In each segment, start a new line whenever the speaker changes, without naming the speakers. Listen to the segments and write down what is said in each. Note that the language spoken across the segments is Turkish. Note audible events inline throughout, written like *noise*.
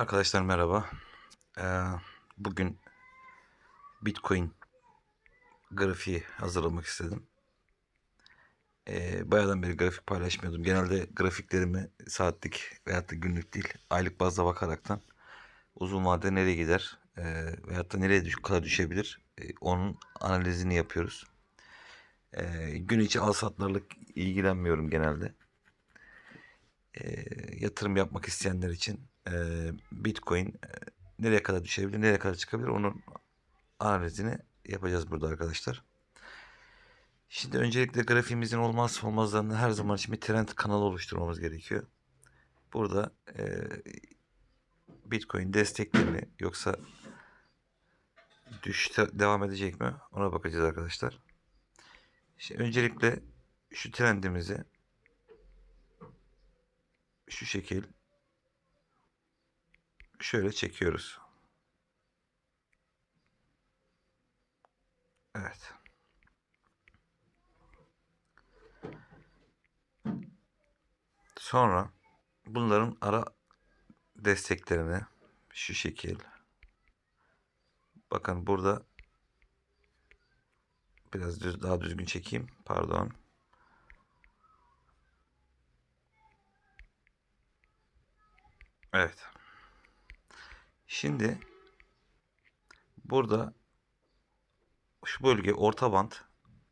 Arkadaşlar merhaba. Ee, bugün Bitcoin grafiği hazırlamak istedim. Ee, bayağıdan beri grafik paylaşmıyordum. Genelde grafiklerimi saatlik veyahut da günlük değil, aylık bazda bakaraktan uzun vadede nereye gider e, veyahut da nereye düş kadar düşebilir e, onun analizini yapıyoruz. E, gün içi al satlarla ilgilenmiyorum genelde. E, yatırım yapmak isteyenler için e, Bitcoin e, nereye kadar düşebilir, nereye kadar çıkabilir onun analizini yapacağız burada arkadaşlar. Şimdi öncelikle grafiğimizin olmazsa olmazlarını her zaman için bir trend kanalı oluşturmamız gerekiyor. Burada e, Bitcoin destekli mi yoksa düşüşte devam edecek mi ona bakacağız arkadaşlar. Şimdi öncelikle şu trendimizi şu şekil şöyle çekiyoruz. Evet. Sonra bunların ara desteklerini şu şekil. Bakın burada biraz düz, daha düzgün çekeyim. Pardon. Evet. Şimdi burada şu bölge orta band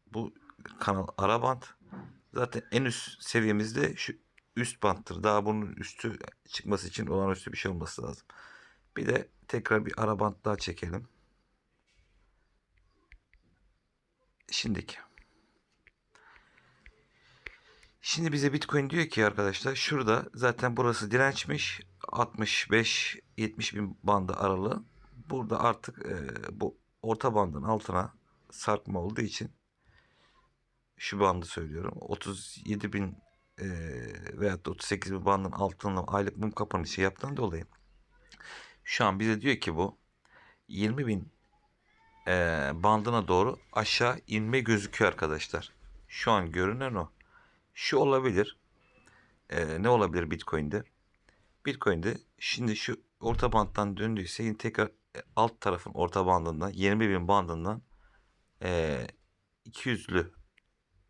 bu kanal ara band zaten en üst seviyemizde şu üst banttır. Daha bunun üstü çıkması için olağanüstü bir şey olması lazım. Bir de tekrar bir ara band daha çekelim. Şimdiki. Şimdi bize Bitcoin diyor ki arkadaşlar şurada zaten burası dirençmiş. 65-70 bin bandı aralığı. Burada artık e, bu orta bandın altına sarkma olduğu için şu bandı söylüyorum. 37 bin e, veyahut da 38 bin bandın altında aylık mum kapanışı yaptığından dolayı şu an bize diyor ki bu 20 bin e, bandına doğru aşağı inme gözüküyor arkadaşlar. Şu an görünen o. Şu olabilir. E, ne olabilir Bitcoin'de? Bitcoin'de şimdi şu orta bandtan döndüyse yine tekrar e, alt tarafın orta bandından 20 bin bandından e, 200'lü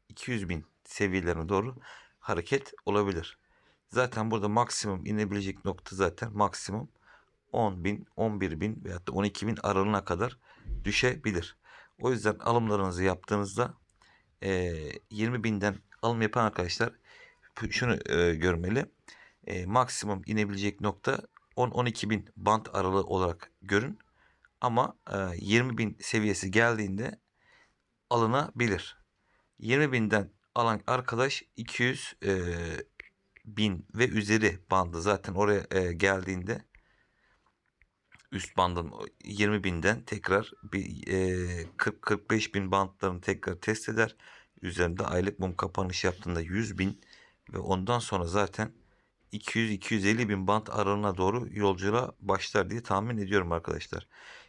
200 bin seviyelerine doğru hareket olabilir. Zaten burada maksimum inebilecek nokta zaten maksimum 10 bin, 11 bin veyahut da 12 bin aralığına kadar düşebilir. O yüzden alımlarınızı yaptığınızda e, 20 binden alım yapan arkadaşlar şunu e, görmeli. E, maksimum inebilecek nokta 10-12 bin band aralığı olarak görün. Ama e, 20 bin seviyesi geldiğinde alınabilir. 20 binden alan arkadaş 200 e, bin ve üzeri bandı zaten oraya e, geldiğinde üst bandın 20 binden tekrar bir e, 40-45 bin bantlarını tekrar test eder. Üzerinde aylık mum kapanış yaptığında 100 bin ve ondan sonra zaten 200-250 bin bant aralığına doğru yolculuğa başlar diye tahmin ediyorum arkadaşlar.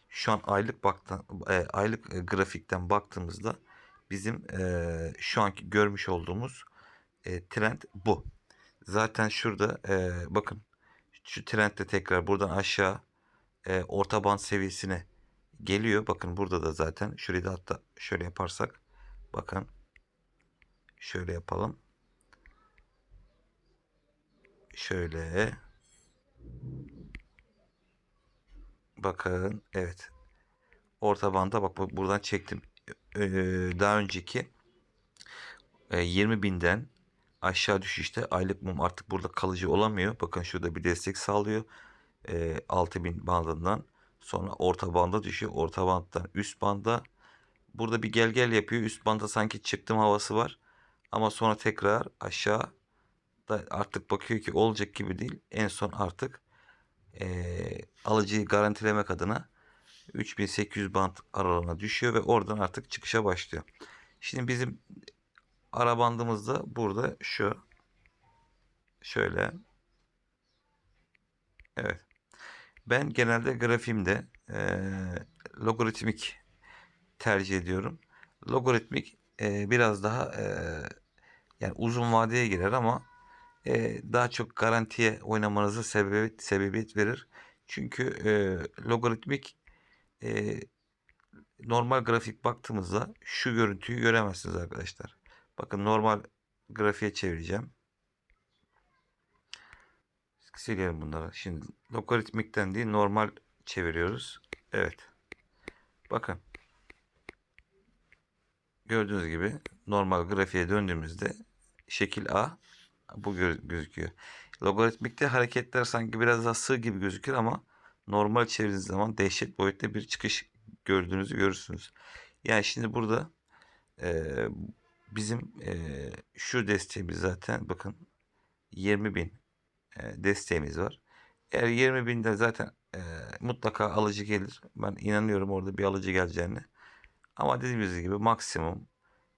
Şu an aylık baktan, e, aylık e, grafikten baktığımızda bizim e, şu anki görmüş olduğumuz e, trend bu. Zaten şurada e, bakın şu trend de tekrar buradan aşağı e, orta band seviyesine geliyor. Bakın burada da zaten şurayı da hatta şöyle yaparsak bakın şöyle yapalım. Şöyle bakın evet orta banda bak buradan çektim. Ee, daha önceki 20 e, binden aşağı düşüşte aylık mum artık burada kalıcı olamıyor. Bakın şurada bir destek sağlıyor. 6000 e, bandından sonra orta banda düşüyor. Orta banddan üst banda. Burada bir gel gel yapıyor. Üst banda sanki çıktım havası var. Ama sonra tekrar aşağı da artık bakıyor ki olacak gibi değil. En son artık e, alıcıyı garantilemek adına 3800 band aralığına düşüyor ve oradan artık çıkışa başlıyor. Şimdi bizim ara bandımız da burada şu. Şöyle. Evet. Ben genelde grafiğimde e, logaritmik tercih ediyorum. Logaritmik e, biraz daha e, yani uzun vadeye girer ama e, daha çok garantiye oynamanızı sebebiyet, sebebiyet verir. Çünkü e, logaritmik e, normal grafik baktığımızda şu görüntüyü göremezsiniz arkadaşlar. Bakın normal grafiğe çevireceğim. Silelim bunları. Şimdi logaritmikten değil normal çeviriyoruz. Evet. Bakın. Gördüğünüz gibi normal grafiğe döndüğümüzde şekil A bu gö- gözüküyor. Logaritmikte hareketler sanki biraz daha sığ gibi gözükür ama normal çevirdiğiniz zaman dehşet boyutta bir çıkış gördüğünüzü görürsünüz. Yani şimdi burada eee, bizim eee, şu desteğimiz zaten bakın 20 bin eee, desteğimiz var. Eğer 20 binde zaten eee, mutlaka alıcı gelir. Ben inanıyorum orada bir alıcı geleceğine. Ama dediğimiz gibi maksimum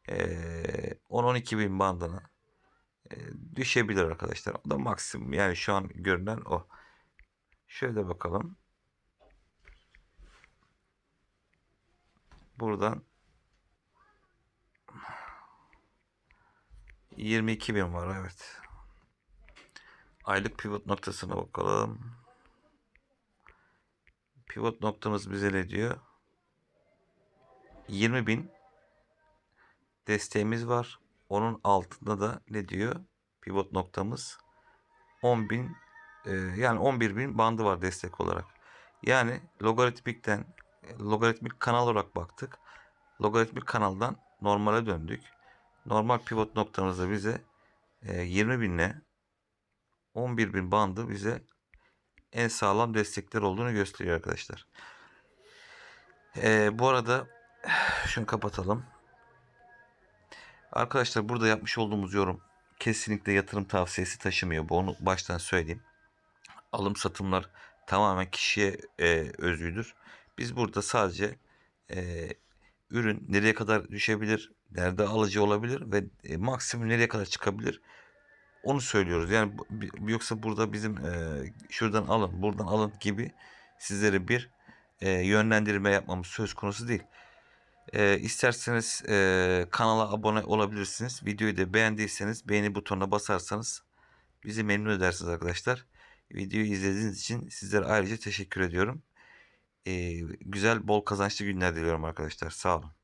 eee 10-12 bin bandına düşebilir arkadaşlar. O da maksimum. Yani şu an görünen o. Şöyle bakalım. Buradan 22 bin var evet. Aylık pivot noktasına bakalım. Pivot noktamız bize ne diyor? 20 bin desteğimiz var. Onun altında da ne diyor? Pivot noktamız 10 bin e, yani 11 bin bandı var destek olarak. Yani logaritmikten logaritmik kanal olarak baktık. Logaritmik kanaldan normale döndük. Normal pivot noktamızda bize e, 20 binle 11 bin bandı bize en sağlam destekler olduğunu gösteriyor arkadaşlar. E, bu arada *sighs* şunu kapatalım. Arkadaşlar burada yapmış olduğumuz yorum kesinlikle yatırım tavsiyesi taşımıyor. Bu onu baştan söyleyeyim. Alım satımlar tamamen kişiye e, özgüdür. Biz burada sadece e, ürün nereye kadar düşebilir, nerede alıcı olabilir ve e, maksimum nereye kadar çıkabilir onu söylüyoruz. Yani yoksa burada bizim e, şuradan alın, buradan alın gibi sizlere bir e, yönlendirme yapmamız söz konusu değil. E, isterseniz e, kanala abone olabilirsiniz. Videoyu da beğendiyseniz beğeni butonuna basarsanız bizi memnun edersiniz arkadaşlar. Videoyu izlediğiniz için sizlere ayrıca teşekkür ediyorum. E, güzel, bol kazançlı günler diliyorum arkadaşlar. Sağ olun.